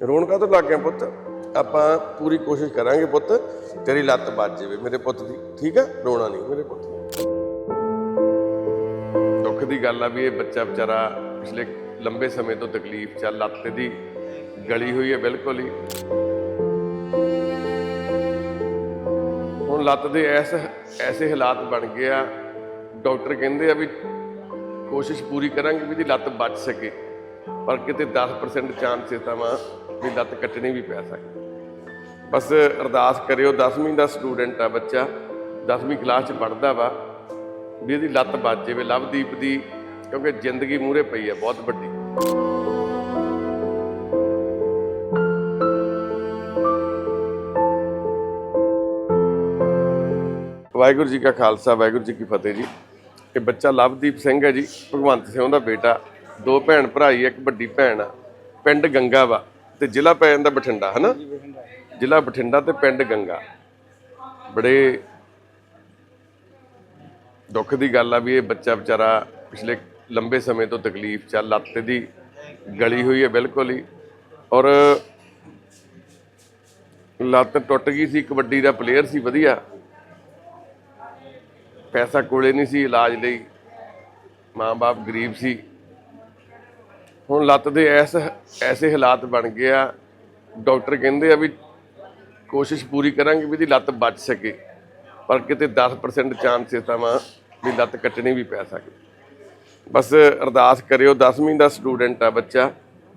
ਰੌਣਕਾਂ ਤੋਂ ਲੱਗ ਗਿਆ ਪੁੱਤ। ਆਪਾਂ ਪੂਰੀ ਕੋਸ਼ਿਸ਼ ਕਰਾਂਗੇ ਪੁੱਤ ਤੇਰੀ ਲੱਤ ਵੱਜ ਜਾਵੇ ਮੇਰੇ ਪੁੱਤ ਦੀ। ਠੀਕ ਆ? ਰੋਣਾ ਨਹੀਂ ਮੇਰੇ ਪੁੱਤ ਦੁੱਖ ਦੀ ਗੱਲ ਆ ਵੀ ਇਹ ਬੱਚਾ ਵਿਚਾਰਾ ਪਿਛਲੇ ਲੰਬੇ ਸਮੇਂ ਤੋਂ ਤਕਲੀਫ ਚ ਆ, ਲੱਤ ਦੀ ਗਲੀ ਹੋਈ ਹੈ ਬਿਲਕੁਲ ਹੀ। ਹੁਣ ਲੱਤ ਦੇ ਐਸ ਐਸੇ ਹਾਲਾਤ ਬਣ ਗਏ ਆ ਡਾਕਟਰ ਕਹਿੰਦੇ ਆ ਵੀ ਕੋਸ਼ਿਸ਼ ਪੂਰੀ ਕਰਾਂਗੇ ਵੀ ਇਹਦੀ ਲੱਤ ਬਚ ਸਕੇ। ਪਰ ਕਿਤੇ 10% ਚਾਂਸ ਤਾਂ ਵਾ ਵੀ ਲੱਤ ਕੱਟਣੀ ਵੀ ਪੈ ਸਕਦੀ। ਬਸ ਅਰਦਾਸ ਕਰਿਓ 10ਵੀਂ ਦਾ ਸਟੂਡੈਂਟ ਆ ਬੱਚਾ 10ਵੀਂ ਕਲਾਸ ਚ ਪੜਦਾ ਵਾ, ਵੀ ਇਹਦੀ ਲੱਤ ਬਚ ਜਾਵੇ, ਲਵਦੀਪ ਦੀ, ਕਿਉਂਕਿ ਜ਼ਿੰਦਗੀ ਮੂਹਰੇ ਪਈ ਹੈ ਬਹੁਤ ਵੱਡੀ। ਵਾਹਿਗੁਰੂ ਜੀ ਕਾ ਖਾਲਸਾ, ਵਾਹਿਗੁਰੂ ਜੀ ਕੀ ਫਤਿਹ ਜੀ। ਇਹ ਬੱਚਾ ਲਵਦੀਪ ਸਿੰਘ ਹੈ ਜੀ, ਭਗਵੰਤ ਸਿੰਘ ਦਾ ਬੇਟਾ, ਦੋ ਭੈਣ ਭਰਾ ਹੀ ਇੱਕ ਵੱਡੀ ਭੈਣ ਆ, ਪਿੰਡ ਗੰਗਾ ਵਾ। ਤੇ ਜ਼ਿਲ੍ਹਾ ਪੈ ਜਾਂਦਾ ਬਠਿੰਡਾ ਹਨਾ? ਜ਼ਿਲ੍ਹਾ ਬਠਿੰਡਾ ਤੇ ਪਿੰਡ ਗੰਗਾ। ਬੜੇ ਦੁੱਖ ਦੀ ਗੱਲ ਆ ਵੀ ਇਹ ਬੱਚਾ ਵਿਚਾਰਾ ਪਿਛਲੇ ਲੰਬੇ ਸਮੇਂ ਤੋਂ ਤਕਲੀਫ ਚ ਆ, ਲੱਤ ਦੀ ਗਲੀ ਹੋਈ ਹੈ ਬਿਲਕੁਲ ਹੀ। ਔਰ ਲੱਤ ਟੁੱਟ ਗਈ ਸੀ ਕਬੱਡੀ ਦਾ ਪਲੇਅਰ ਸੀ ਵਧੀਆ। ਪੈਸਾ ਕੋਲੇ ਨਹੀਂ ਸੀ ਇਲਾਜ ਲਈ। ਮਾਂ-ਬਾਪ ਗਰੀਬ ਸੀ। ਹੁਣ ਲੱਤ ਦੇ ਐਸ ਐਸੇ ਹਾਲਾਤ ਬਣ ਗਏ ਆ। ਡਾਕਟਰ ਕਹਿੰਦੇ ਆ ਵੀ ਕੋਸ਼ਿਸ਼ ਪੂਰੀ ਕਰਾਂਗੇ ਵੀ ਇਹਦੀ ਲੱਤ ਬਚ ਸਕੇ, ਪਰ ਕਿਤੇ 10% ਚਾਂਸ ਤਾਂ ਵੀ ਲੱਤ ਕੱਟਣੀ ਵੀ ਪੈ ਸਕਦੀ ਬਸ ਅਰਦਾਸ ਕਰਿਓ 10ਵੀਂ ਦਾ ਸਟੂਡੈਂਟ ਆ ਬੱਚਾ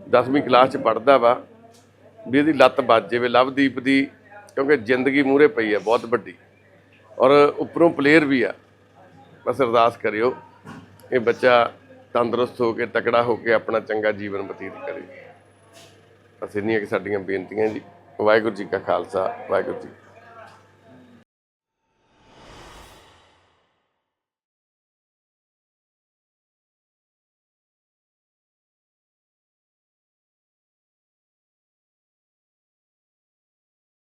10ਵੀਂ ਕਲਾਸ ਚ ਪੜਦਾ ਵਾ, ਵੀ ਇਹਦੀ ਲੱਤ ਬਚ ਜਾਵੇ। ਲਵਦੀਪ ਦੀ ਕਿਉਂਕਿ ਜ਼ਿੰਦਗੀ ਮੂਹਰੇ ਪਈ ਹੈ ਬਹੁਤ ਵੱਡੀ। ਔਰ ਉੱਪਰੋਂ ਪਲੇਅਰ ਵੀ ਆ। ਬਸ ਅਰਦਾਸ ਕਰਿਓ, ਇਹ ਬੱਚਾ ਤੰਦਰੁਸਤ ਹੋ ਕੇ, ਤਕੜਾ ਹੋ ਕੇ ਆਪਣਾ ਚੰਗਾ ਜੀਵਨ ਬਤੀਤ ਕਰੇ। ਬਸ ਇੰਨੀਆਂ ਕਿ ਸਾਡੀਆਂ ਬੇਨਤੀਆਂ ਜੀ। ਵਾਹਿਗੁਰੂ ਜੀ ਕਾ ਖਾਲਸਾ, ਵਾਹਿਗੁਰੂ ਜੀ